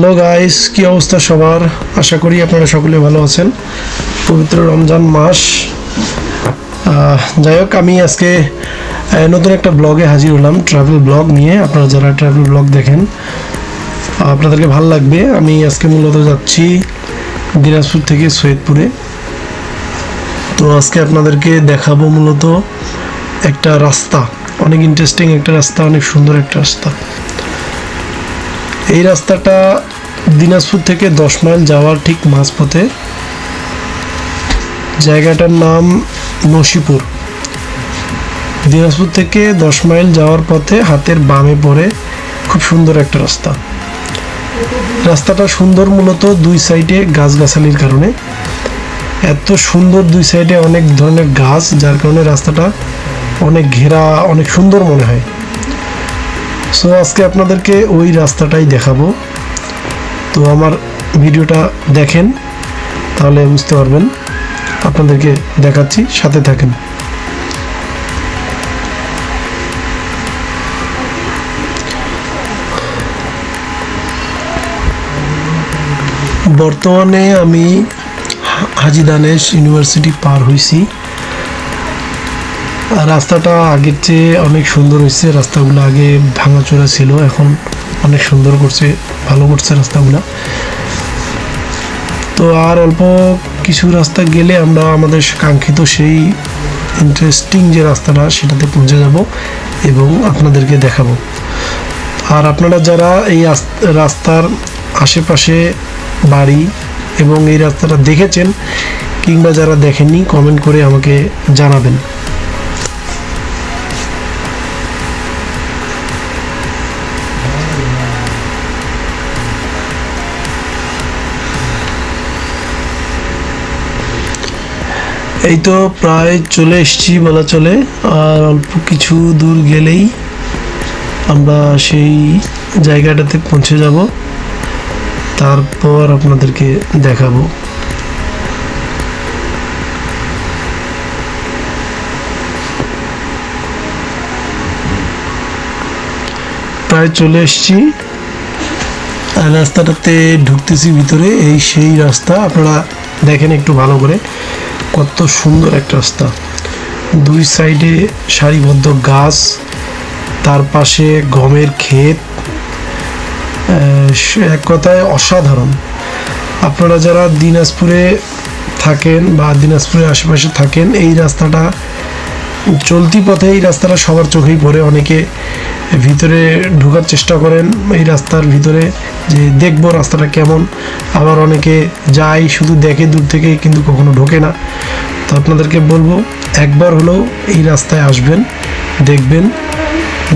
Hello guys কি অবস্থা সবার? আশা করি আপনারা সকলে ভালো আছেন। পবিত্র রমজান মাস। যাই হোক, আমি আজকে নতুন একটা ব্লগে হাজির হলাম ট্রাভেল ব্লগ নিয়ে। আপনারা যারা ট্রাভেল ব্লগ দেখেন আপনাদেরকে ভালো লাগবে। আমি আজকে মূলত যাচ্ছি দিনাজপুর থেকে সৈয়দপুরে। তো আজকে আপনাদেরকে দেখাবো মূলত একটা রাস্তা। অনেক ইন্টারেস্টিং একটা রাস্তা, অনেক সুন্দর একটা রাস্তা। এই রাস্তাটা দিনাজপুর থেকে দশ মাইল যাওয়ার ঠিক মাঝপথে। জায়গাটার নাম নসিপুর। দিনাজপুর থেকে দশ মাইল যাওয়ার পথে হাতের বামে পড়ে খুব সুন্দর একটা রাস্তা। রাস্তাটা সুন্দর মূলত দুই সাইডে গাছগাছালির কারণে। এত সুন্দর দুই সাইডে অনেক ধরনের গাছ, যার কারণে রাস্তাটা অনেক ঘেরা, অনেক সুন্দর মনে হয়। সো আজকে আপনাদেরকে ওই রাস্তাটাই দেখাবো। তো আমার ভিডিওটা দেখেন, তাহলে বুঝতে পারবেন। আপনাদেরকে দেখাচ্ছি, সাথে থাকেন। বর্তমানে আমি হাজী দানেশ ইউনিভার্সিটি পার হয়েছি রাস্তাটা আগের চেয়ে অনেক সুন্দর হয়েছে। রাস্তাগুলো আগে ভাঙাচোরা ছিল, এখন অনেক সুন্দর করছে, ভালো করছে রাস্তাগুলো। তো আর অল্প কিছু রাস্তা গেলে আমরা আমাদের কাঙ্ক্ষিত সেই ইন্টারেস্টিং যে রাস্তাটা, সেটাতে পৌঁছে যাব এবং আপনাদেরকে দেখাবো। আর আপনারা যারা এই রাস্তার আশেপাশে বাড়ি এবং এই রাস্তাটা দেখেছেন কিংবা যারা দেখেননি কমেন্ট করে আমাকে জানাবেন। এই তো প্রায় চলে এসেছি বলা চলে, আর অল্প কিছু দূর গেলেই আমরা সেই জায়গাটাতে পৌঁছে যাব। তারপর আপনাদেরকে দেখাবো। প্রায় চলে এসেছি। আর রাস্তাটাতে ঢুকতেছি ভিতরে, এই সেই রাস্তা, আপনারা দেখেন একটু ভালো করে। কত সুন্দর একটা রাস্তা। দুই সাইডে সারিবদ্ধ গাছ, তার পাশে গমের ক্ষেত এক কথায় অসাধারণ। আপনারা যারা দিনাজপুরে থাকেন বা দিনাজপুরের আশেপাশে থাকেন, এই রাস্তাটা চলতি পথে এই রাস্তাটা সবার চোখেই পড়ে। অনেকে ভিতরে ঢোকার চেষ্টা করেন এই রাস্তার ভিতরে যে দেখব রাস্তাটা কেমন। আবার অনেকে যায়, শুধু দেখে দূর থেকে, কিন্তু কখনো ঢোকে না। তো আপনাদেরকে বলব, একবার হলেও এই রাস্তায় আসবেন, দেখবেন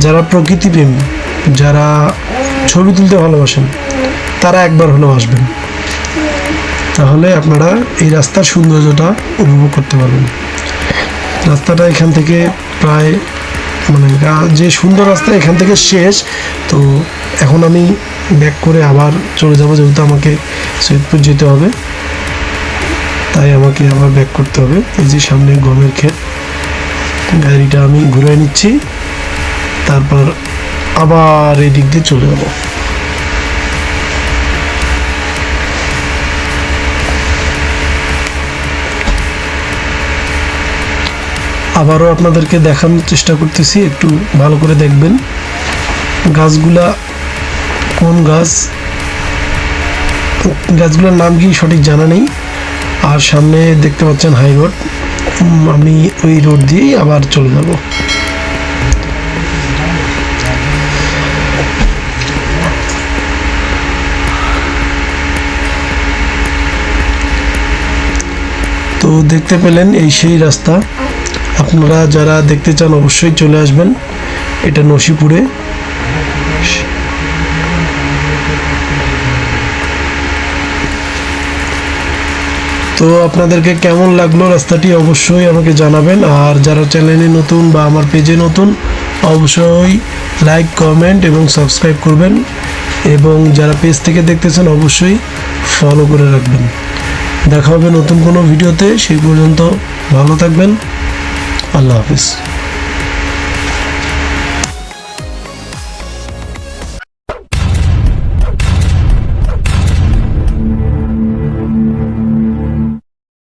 যারা প্রকৃতিপ্রেমী, যারা ছবি তুলতে ভালোবাসেন, তারা একবার হলেও আসবেন। তাহলে আপনারা এই রাস্তার সৌন্দর্যটা উপভোগ করতে পারবেন। রাস্তাটা এখান থেকে প্রায় মানে যে সুন্দর রাস্তা এখান থেকে শেষ, তো এখন আমি ব্যাক করে আবার চলে যাব, যেহেতু আমাকে সৈয়দপুর যেতে হবে। তাই আমাকে আবার ব্যাক করতে হবে। এই যে সামনে গমের ক্ষেত, গাড়িটা আমি ঘুরে নিচ্ছি। তারপর আবার এই দিক দিয়ে চলে যাব। আবারও আপনাদেরকে দেখানোর চেষ্টা করতেছি, একটু ভালো করে দেখবেন। গাছগুলা কোন গাছ? গাছগুলোর নাম কি সঠিক জানা নেই। আর সামনে দেখতে পাচ্ছেন হাই রোড। আমি ওই রোড দিয়েই আবার চলে যাব। তো দেখতে পেলেন এই সেই রাস্তা। আপনারা যারা দেখতে চান অবশ্যই চলে আসবেন। এটা নসিপুরে। তো আপনাদেরকে কেমন লাগল রাস্তাটি অবশ্যই আমাকে জানাবেন। আর যারা চ্যানেলে নতুন বা আমার পেজে নতুন, অবশ্যই লাইক, কমেন্ট এবং সাবস্ক্রাইব করবেন এবং যারা পেজ থেকে দেখতেছেন, অবশ্যই ফলো করে রাখবেন। দেখা হবে নতুন কোনো ভিডিওতে। সেই পর্যন্ত ভালো থাকবেন। আল্লাহ হাফিজ।